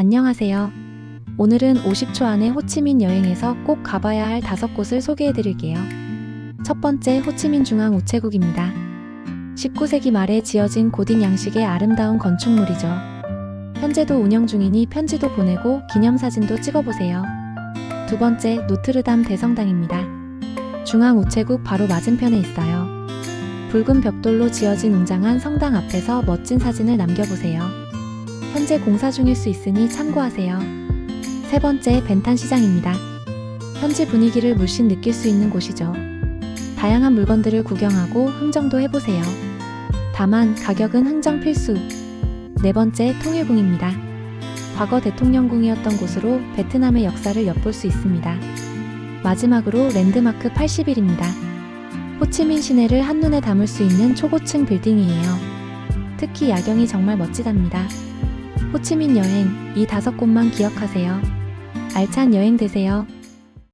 안녕하세요. 오늘은 50초 안에 호치민 여행에서 꼭 가봐야 할 다섯 곳을 소개해 드릴게요. 첫 번째 호치민 중앙 우체국입니다. 19세기 말에 지어진 고딕 양식의 아름다운 건축물이죠. 현재도 운영 중이니 편지도 보내고 기념사진도 찍어보세요. 두 번째 노트르담 대성당입니다. 중앙 우체국 바로 맞은편에 있어요. 붉은 벽돌로 지어진 웅장한 성당 앞에서 멋진 사진을 남겨보세요. 현재 공사 중일 수 있으니 참고하세요. 세 번째 벤탄 시장입니다. 현지 분위기를 물씬 느낄 수 있는 곳이죠. 다양한 물건들을 구경하고 흥정도 해보세요. 다만 가격은 흥정 필수. 네 번째 통일궁입니다. 과거 대통령궁이었던 곳으로 베트남의 역사를 엿볼 수 있습니다. 마지막으로 랜드마크 80일입니다. 호치민 시내를 한눈에 담을 수 있는 초고층 빌딩이에요. 특히 야경이 정말 멋지답니다. 호치민 여행, 이 다섯 곳만 기억하세요. 알찬 여행 되세요.